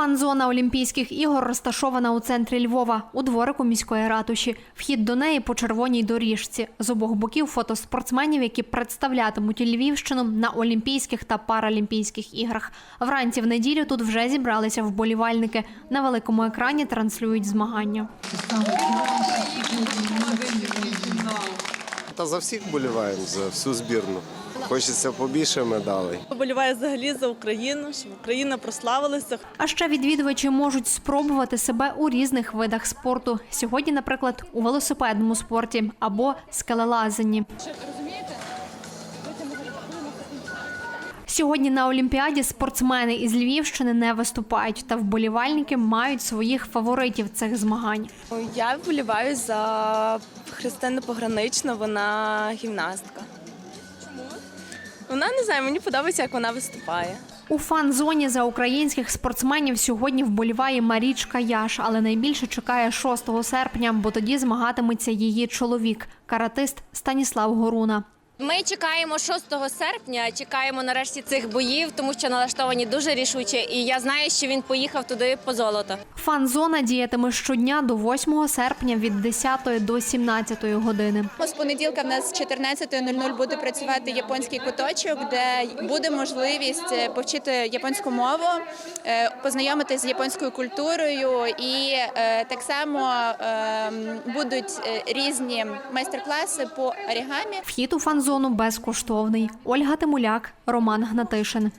Фан-зона Олімпійських ігор розташована у центрі Львова у дворику міської ратуші. Вхід до неї по червоній доріжці. З обох боків фото спортсменів, які представлятимуть Львівщину на Олімпійських та Паралімпійських іграх. Вранці в неділю тут вже зібралися вболівальники. На великому екрані транслюють змагання. Та за всіх боліваємо, за всю збірну. Хочеться побільше медалей. Поболіваю взагалі за Україну, щоб Україна прославилася. А ще відвідувачі можуть спробувати себе у різних видах спорту. Сьогодні, наприклад, у велосипедному спорті або скелелазанні. Сьогодні на Олімпіаді спортсмени із Львівщини не виступають, та вболівальники мають своїх фаворитів цих змагань. Я вболіваю за Христину Пограничну, вона гімнастка. Вона не знаю, мені подобається, як вона виступає. У фан-зоні за українських спортсменів сьогодні вболіває Марічка Яш, але найбільше чекає 6 серпня, бо тоді змагатиметься її чоловік, каратист Станіслав Горуна. Ми чекаємо 6 серпня, чекаємо нарешті цих боїв, тому що налаштовані дуже рішуче. І я знаю, що він поїхав туди по золото. Фан-зона діятиме щодня до 8 серпня від 10 до 17 години. З понеділка в нас 14.00 буде працювати японський куточок, де буде можливість е, повчити японську мову, е, познайомитися з японською культурою, і е, так само е, будуть різні майстер-класи по орігамі. Вхід у фан-зону безкоштовний. Ольга Тимуляк, Роман Гнатишин.